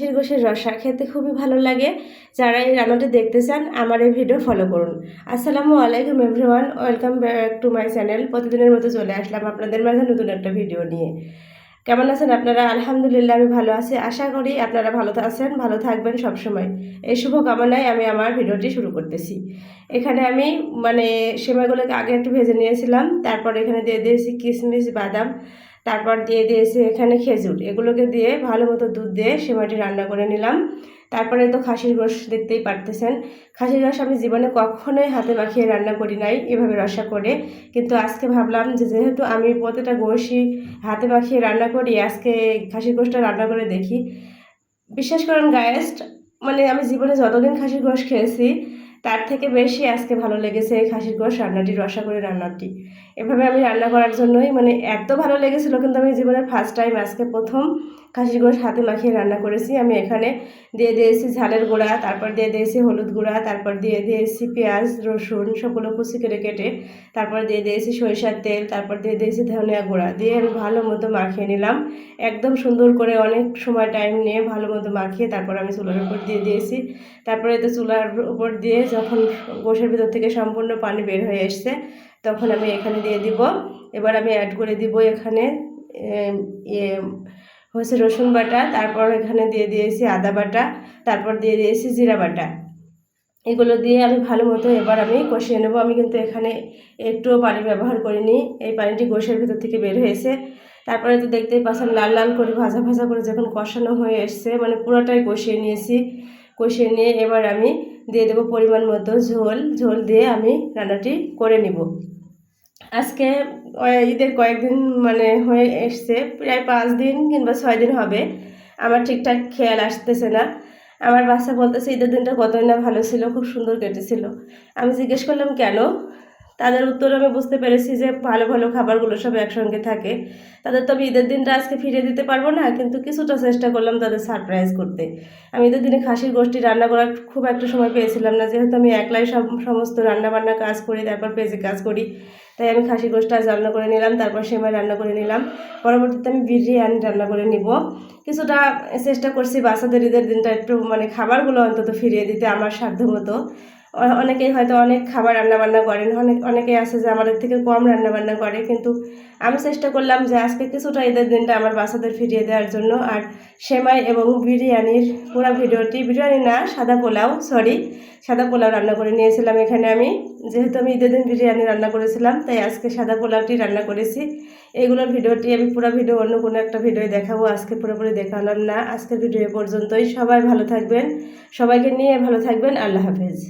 খাসির গোশের রসা খেতে খুবই ভালো লাগে। যারা এই রান্নাটা দেখতে চান, আমার এই ভিডিও ফলো করুন। আসসালামু আলাইকুম everyone welcome back to my channel প্রতিদিনের মতো চলে আসলাম আপনাদের মাঝে নতুন একটা ভিডিও নিয়ে। কেমন আছেন আপনারা? আলহামদুলিল্লাহ, আমি ভালো আছি। আশা করি আপনারা ভালো আছেন, ভালো থাকবেন সবসময়। এই শুভ কামনায় আমি আমার ভিডিওটি শুরু করতেছি। এখানে আমি মানে সেমাইগুলোকে আগে একটু ভেজে নিয়েছিলাম। তারপর এখানে দিয়ে দিয়েছি কিশমিশ বাদাম। তারপর দিয়ে দিয়েছি এখানে খেজুর। এগুলোকে দিয়ে ভালো মতো দুধ দিয়ে সেমাইটি রান্না করে নিলাম। তারপরে তো খাসির রস দেখতেই পারতেছেন। খাসির রস আমি জীবনে কখনোই হাতে মাখিয়ে রান্না করি নাই এভাবে রসা করে। কিন্তু আজকে ভাবলাম যে যেহেতু আমি প্রতিটা গোশই হাতে মাখিয়ে রান্না করি, আজকে খাসির গোশটা রান্না করে দেখি। বিশ্বাস করেন গায়েস্ট মানে আমি জীবনে যতদিন খাসির গোশ খেয়েছি তার থেকে বেশি আজকে ভালো লেগেছে এই খাসির গোশ, রান্নাটি রসা করে রান্নাটি। এভাবে আমি রান্না করার জন্যই মানে এত ভালো লেগেছিলো, কিন্তু আমি জীবনের ফার্স্ট টাইম আজকে প্রথম খাসির গোশ হাতে মাখিয়ে রান্না করেছি। আমি এখানে দিয়ে দিয়েছি ঝালের গুঁড়া, তারপর দিয়ে দিয়েছি হলুদ গুঁড়া, তারপর দিয়ে দিয়েছি পেঁয়াজ, রসুন, সবগুলো কুচি করে কেটে, তারপর দিয়ে দিয়েছি সরিষার তেল, তারপর দিয়ে দিয়েছি ধনিয়া গুঁড়া। দিয়ে আমি ভালো মতো মাখিয়ে নিলাম। একদম সুন্দর করে অনেক সময় টাইম নিয়ে ভালো মতো মাখিয়ে তারপর আমি চুলার উপর দিয়ে দিয়েছি। তারপরে তো চুলার উপর দিয়ে যখন গোশের ভিতর থেকে সম্পূর্ণ পানি বের হয়ে এসছে, তখন আমি এখানে দিয়ে দিব। এবার আমি অ্যাড করে দিব এখানে ইয়ে হচ্ছে রসুন বাটা, তারপর এখানে দিয়ে দিয়েছি আদা বাটা, তারপর দিয়ে দিয়েছি জিরা বাটা। এগুলো দিয়ে আমি ভালো মতো এবার আমি কষিয়ে নেব। আমি কিন্তু এখানে একটুও পানি ব্যবহার করিনি, এই পানিটি গোশের ভিতর থেকে বের হয়েছে। তারপরে তো দেখতেই পাচ্ছেন, লাল লাল করে, ভাজা ভাজা করে যখন কষানো হয়ে এসছে মানে পুরোটাই কষিয়ে নিয়েছি। কষিয়ে নিয়ে এবার আমি দিয়ে দেবো পরিমাণ মতো ঝোল। ঝোল দিয়ে আমি রান্নাটি করে নিব। আজকে ঈদের কয়েকদিন মানে হয়ে এসছে, প্রায় পাঁচ দিন কিংবা ছয় দিন হবে। আমার ঠিকঠাক খেয়াল আসতেছে না। আমার বাচ্চা বলতেছে, ঈদের দিনটা কতই না ভালো ছিল, খুব সুন্দর কেটেছিল। আমি জিজ্ঞেস করলাম, কেন? তাদের উত্তর আমি বুঝতে পেরেছি যে ভালো ভালো খাবারগুলো সব একসঙ্গে থাকে। তাদের তো আমি ঈদের দিনটা আজকে ফিরিয়ে দিতে পারব না, কিন্তু কিছুটা চেষ্টা করলাম তাদের সারপ্রাইজ করতে। আমি ঈদের দিনে খাসির গোষ্ঠী রান্না করার খুব একটা সময় পেয়েছিলাম না, যেহেতু আমি একলাই সব, সমস্ত রান্নাবান্না কাজ করি, তারপর পেজে কাজ করি। তাই আমি খাসি গোষ্ঠ আজ রান্না করে নিলাম, তারপর সেমাই রান্না করে নিলাম। পরবর্তীতে আমি বিরিয়ানি রান্না করে নিব। কিছুটা চেষ্টা করছি বাচ্চাদের ঈদের দিনটা একটু মানে খাবারগুলো অন্তত ফিরিয়ে দিতে আমার সাধ্য মতো অনেকেই হয়তো অনেক খাবার রান্নাবান্না করেন অনেক অনেকেই আছে যে আমাদের থেকে কম রান্নাবান্না করে, কিন্তু আমি চেষ্টা করলাম যে আজকে কিছুটা ঈদের দিনটা আমার বাচ্চাদের ফিরিয়ে দেওয়ার জন্য। আর সেমাই এবং বিরিয়ানির পুরো ভিডিওটি, বিরিয়ানি না, সাদা পোলাও সরি সাদা পোলাও রান্না করে নিয়েছিলাম এখানে আমি। যেহেতু আমি ঈদের দিন বিরিয়ানি রান্না করেছিলাম, তাই আজকে সাদা পোলাওটি রান্না করেছি। এইগুলোর ভিডিওটি আমি পুরো ভিডিও অন্য কোনো একটা ভিডিও দেখাবো, আজকে পুরোপুরি দেখালাম না। আজকের ভিডিও পর্যন্তই, সবাই ভালো থাকবেন, সবাইকে নিয়ে ভালো থাকবেন, আল্লাহ হাফেজ।